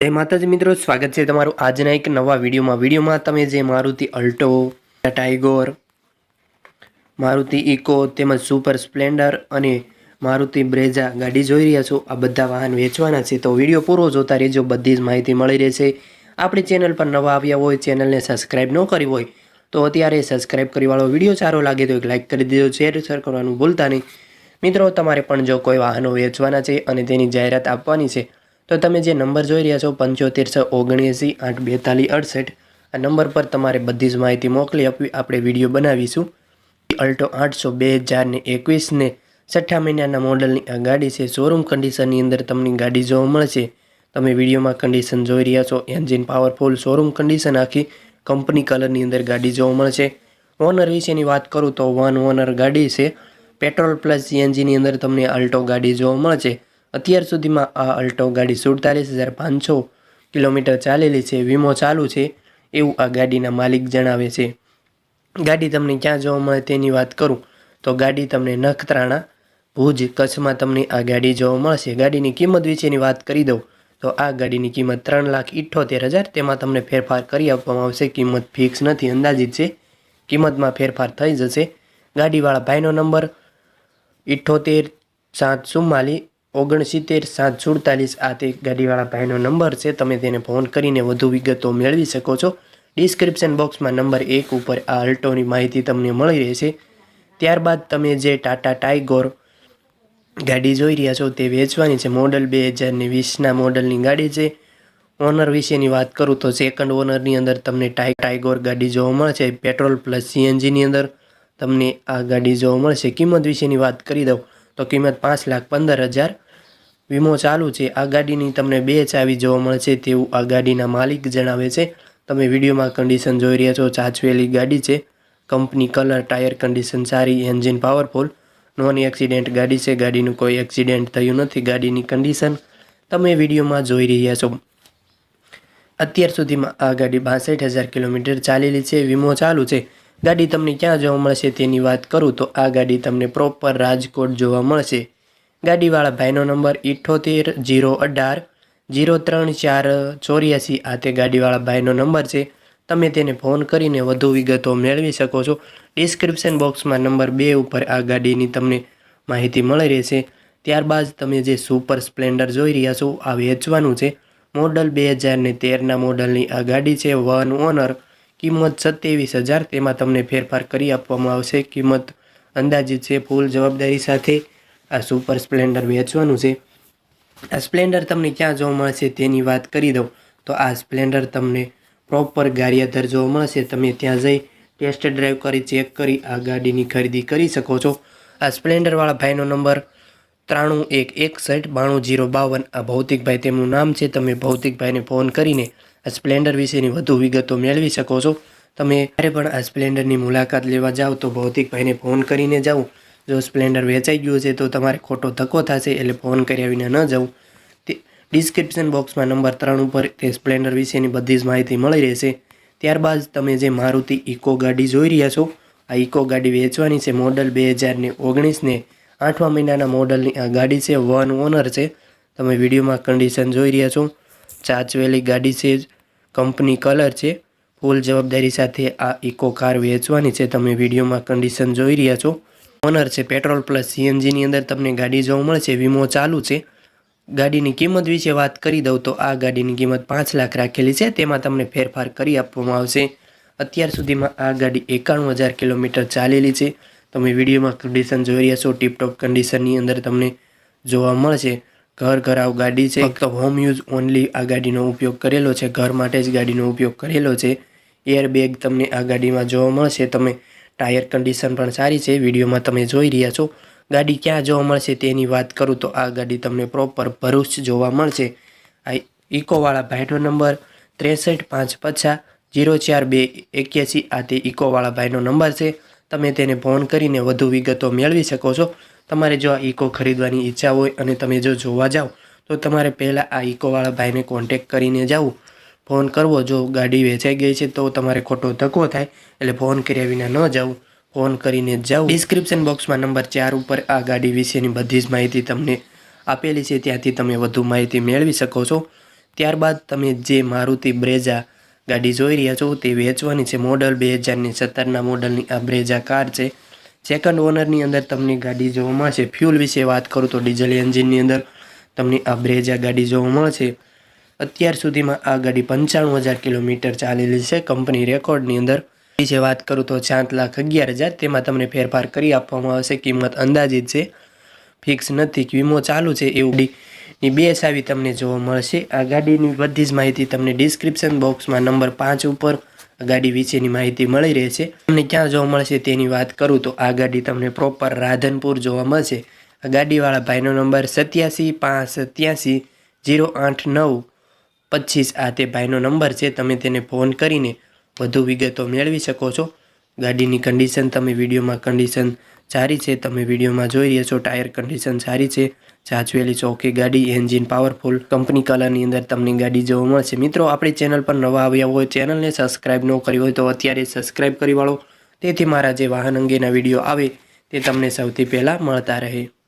જય માતાજી મિત્રો, સ્વાગત છે તમારું આજના એક નવા વિડીયોમાં. વિડીયોમાં તમે જે Maruti Alto, Tigor, Maruti Eeco તેમજ સુપર સ્પ્લેન્ડર અને મારુતિ બ્રેઝા ગાડી જોઈ રહ્યા છો, આ બધા વાહન વેચવાના છે. તો વીડિયો પૂરો જોતા રહેજો, બધી જ માહિતી મળી રહેશે. આપણી ચેનલ પર નવા આવ્યા હોય, ચેનલને સબસ્ક્રાઈબ ન કરી હોય, તો અત્યારે સબસ્ક્રાઈબ કરીવાળો વીડિયો સારો લાગે તો એક લાઇક કરી દેજો, શેર શેર કરવાનું ભૂલતા નહીં. મિત્રો, તમારે પણ જો કોઈ વાહનો વેચવાના છે અને તેની જાહેરાત આપવાની છે તો તમે જે નંબર જોઈ રહ્યા છો, પંચોતેર છ ઓગણએંસી આઠ બેતાલીસ અડસઠ, આ નંબર પર તમારે બધી જ માહિતી મોકલી આપવી, આપણે વીડિયો બનાવીશું. અલ્ટો આઠસો બે હજારને એકવીસને છઠ્ઠા મહિનાના મોડલની આ ગાડી છે. શોરૂમ કન્ડિશનની અંદર તમને ગાડી જોવા મળશે. તમે વિડીયોમાં કન્ડિશન જોઈ રહ્યા છો. એન્જિન પાવરફુલ શોરૂમ કન્ડિશન આખી કંપની કલરની અંદર ગાડી જોવા મળશે. ઓનર વિશેની વાત કરું તો વન ઓનર ગાડી છે. પેટ્રોલ પ્લસ સીએનજીની અંદર તમને અલ્ટો ગાડી જોવા મળશે. અત્યાર સુધીમાં આ અલ્ટો ગાડી સુડતાલીસ હજાર પાંચસો કિલોમીટર ચાલેલી છે, વીમો ચાલુ છે, એવું આ ગાડીના માલિક જણાવે છે. ગાડી તમને ક્યાં જોવા મળે તેની વાત કરું, તો ગાડી તમને નખત્રાણા ભુજ કચ્છમાં તમને આ ગાડી જોવા મળશે. ગાડીની કિંમત વિશેની વાત કરી દઉં, તો આ ગાડીની કિંમત ત્રણ લાખ ઇઠ્ઠોતેર હજાર, તેમાં તમને ફેરફાર કરી આપવામાં આવશે. કિંમત ફિક્સ નથી, અંદાજિત છે. કિંમતમાં ફેરફાર થઈ જશે. ગાડીવાળા ભાઈનો નંબર ઇઠ્ઠોતેર સાત ચુમ્માલીસ ઓગણસિત્તેર, સાત, સુડતાલીસ આ તે ગાડીવાળા ભાઈનો નંબર છે. તમે તેને ફોન કરીને વધુ વિગતો મેળવી શકો છો. ડિસ્ક્રિપ્શન બોક્સમાં નંબર એક ઉપર આ અલ્ટોની માહિતી તમને મળી રહેશે. ત્યારબાદ તમે જે ટાટા ટાઈગોર ગાડી જોઈ રહ્યા છો તે વેચવાની છે. મોડલ બે હજારની વીસના મોડલની ગાડી છે. ઓનર વિશેની વાત કરું તો સેકન્ડ ઓનરની અંદર તમને ટાઈ, ટાઈગોર ગાડી જોવા મળશે. પેટ્રોલ પ્લસ સીએનજીની અંદર તમને આ ગાડી જોવા મળશે. કિંમત વિશેની વાત કરી દઉં તો કિંમત પાંચ લાખ પંદર હજાર વીમો ચાલુ છે. આ ગાડીની તમને બે ચાવી જોવા મળશે તેવું આ ગાડીના માલિક જણાવે છે. તમે વિડીયોમાં કન્ડિશન જોઈ રહ્યા છો. ચાચવેલી ગાડી છે. કંપની કલર ટાયર કન્ડિશન સારી એન્જિન પાવરફુલ નોન એક્સિડેન્ટ ગાડી છે. ગાડીનું કોઈ એક્સિડેન્ટ થયું નથી. ગાડીની કન્ડિશન તમે વિડીયોમાં જોઈ રહ્યા છો. અત્યાર સુધીમાં આ ગાડી બાસઠ હજાર કિલોમીટર ચાલેલી છે. વીમો ચાલુ છે. ગાડી તમને ક્યાં જોવા મળશે તેની વાત કરું તો આ ગાડી તમને પ્રોપર રાજકોટ જોવા મળશે. ગાડીવાળા ભાઈનો નંબર ઇઠ્ઠોતેર જીરો અઢાર, જીરો ત્રણ ચાર, ચોર્યાસી આ તે ગાડીવાળા ભાઈનો નંબર છે. તમે તેને ફોન કરીને વધુ વિગતો મેળવી શકો છો. ડિસ્ક્રિપ્શન બોક્સમાં નંબર બે ઉપર આ ગાડીની તમને માહિતી મળી રહેશે. ત્યારબાદ તમે જે સુપર સ્પ્લેન્ડર જોઈ રહ્યા છો, આ વેચવાનું છે. મોડલ બે હજારને તેરના મોડલની આ ગાડી છે, વન ઓનર. કિંમત સત્યાવીસ હજાર, તેમાં તમને ફેરફાર કરી આપવામાં આવશે. કિંમત અંદાજિત છે, ફૂલ જવાબદારી સાથે આ સુપર સ્પ્લેન્ડર વેચવાનું છે. આ સ્પ્લેન્ડર તમને ક્યાં જોવા મળશે તેની વાત કરી દઉં. તો આ સ્પ્લેન્ડર તમને પ્રોપર ગારિયાધર જોવા મળશે. તમે ત્યાં જઈ ટેસ્ટ ડ્રાઈવ કરી ચેક કરી, આ ગાડીની ખરીદી કરી શકો છો. આ સ્પ્લેન્ડરવાળા ભાઈનો નંબર ત્રાણું એક એકસઠ બાણું જીરો બાવન. આ ભૌતિકભાઈ તેમનું નામ છે. તમે ભૌતિકભાઈને ફોન કરીને આ સ્પ્લેન્ડર વિશેની વધુ વિગતો મેળવી શકો છો. તમે જ્યારે પણ આ સ્પ્લેન્ડરની મુલાકાત લેવા જાઓ તો ભૌતિકભાઈને ફોન કરીને જાઓ. જો સ્પ્લેન્ડર વેચાઈ ગયું છે તો તમારે ખોટો ધક્કો થશે એટલે ફોન કર્યા વિના ન જવું. તે ડિસ્ક્રિપ્શન બોક્સમાં નંબર ત્રણ ઉપર તે સ્પ્લેન્ડર વિશેની બધી જ માહિતી મળી રહેશે. ત્યારબાદ તમે જે મારુતિ ઇકો ગાડી જોઈ રહ્યા છો, આ ઇકો ગાડી વેચવાની છે મોડલ બે હજારને ઓગણીસને. આઠમા મહિનાના મોડલની આ ગાડી છે વન ઓનર છે. તમે વિડીયોમાં કન્ડિશન જોઈ રહ્યા છો. ચાચવેલી ગાડી છે કંપની કલર છે. ફૂલ જવાબદારી સાથે આ ઇકો કાર વેચવાની છે. તમે વિડીયોમાં કન્ડિશન જોઈ રહ્યા છો. ઓનર છે પેટ્રોલ પ્લસ સીએનજીની અંદર તમને ગાડી જોવા મળશે, વીમો ચાલુ છે. ગાડીની કિંમત વિશે વાત કરી દઉં તો આ ગાડીની કિંમત પાંચ લાખ રાખેલી છે, તેમાં તમને ફેરફાર કરી આપવામાં આવશે. અત્યાર સુધીમાં આ ગાડી એકાણું હજાર કિલોમીટર ચાલેલી છે. તમે વિડીયોમાં કન્ડિશન જોઈ રહ્યા છો ટીપટોપ કન્ડિશનની અંદર તમને જોવા મળશે. ઘર ઘરાવ ગાડી છે, ફક્ત હોમ યુઝ ઓનલી આ ગાડીનો ઉપયોગ કરેલો છે, ઘર માટે જ ગાડીનો ઉપયોગ કરેલો છે. એર બેગ તમને આ ગાડીમાં જોવા મળશે, તમે ટાયર કન્ડિશન પણ સારી છે. વિડીયોમાં તમે જોઈ રહ્યા છો. ગાડી ક્યાં જોવા મળશે તેની વાત કરું તો આ ગાડી તમને પ્રોપર ભરૂચ જોવા મળશે. આ ઇકોવાળા ભાઈનો નંબર ત્રેસઠ પાંચ પચાસ જીરો ચાર બે એક્યાસી. આ તે ઇકોવાળા ભાઈનો નંબર છે. તમે તેને ફોન કરીને વધુ વિગતો મેળવી શકો છો. તમારે જો આ ઇકો ખરીદવાની ઈચ્છા હોય અને તમે જો જોવા જાઓ તો તમારે પહેલાં આ ઇકોવાળા ભાઈને કોન્ટેક કરીને જવું. ફોન કરવો, જો ગાડી વેચાઈ ગઈ છે તો તમારે ખોટો ધક્કો થાય, એટલે ફોન કર્યા વિના ન જવું ફોન કરીને જાઓ. ડિસ્ક્રિપ્શન બોક્સમાં નંબર ચાર ઉપર આ ગાડી વિશેની બધી જ માહિતી તમને આપેલી છે. ત્યાંથી તમે વધુ માહિતી મેળવી શકો છો. ત્યારબાદ તમે જે મારુતિ બ્રેઝા ગાડી જોઈ રહ્યા છો તે વેચવાની છે. મોડલ બે હજારની સત્તરના મોડલની આ બ્રેઝા કાર છે. સેકન્ડ ઓનરની અંદર તમને ગાડી જોવા મળશે ફ્યુલ વિશે વાત કરું તો ડીઝલ એન્જિનની અંદર તમને આ બ્રેઝા ગાડી જોવા મળશે અત્યાર સુધીમાં આ ગાડી પંચાણું હજાર કિલોમીટર ચાલેલી છે. કંપની રેકોર્ડની અંદર વિશે વાત કરું તો સાત લાખ અગિયાર હજાર. તેમાં તમને ફેરફાર કરી આપવામાં આવશે. કિંમત અંદાજિત છે. ફિક્સ નથી વીમો ચાલુ છે એવું ની બે સાવી તમને જોવા મળશે. આ ગાડીની બધી જ માહિતી તમને ડિસ્ક્રિપ્શન બોક્સમાં નંબર પાંચ ઉપર ગાડી વિશેની માહિતી મળી રહેશે. તમને ક્યાં જોવા મળશે તેની વાત કરું તો આ ગાડી તમને પ્રોપર રાધનપુર જોવા મળશે. આ ગાડીવાળા ભાઈનો નંબર સત્યાસી પાંચ સત્યાસી જીરો આઠ નવ પચીસ આ તે ભાઈનો નંબર છે, તમે તેને ફોન કરીને વધુ વિગતો મેળવી શકો છો. ગાડીની કન્ડિશન તમે વિડીયોમાં કન્ડિશન સારી છે, તમે વિડીયોમાં જોઈ રહ્યા છો ટાયર કન્ડિશન સારી છે. સાચવેલી ચોકી ગાડી એન્જિન પાવરફુલ કંપની કલરની અંદર તમને ગાડી જોવા મળશે. મિત્રો, આપણી ચેનલ પર નવા આવ્યા હોય ચેનલને સબસ્ક્રાઈબ ન કરી હોય તો અત્યારે સબસ્ક્રાઈબ કરી વાળો. તેથી મારા જે વાહન અંગેના વીડિયો આવે તે તમને સૌથી પહેલાં મળતા રહે.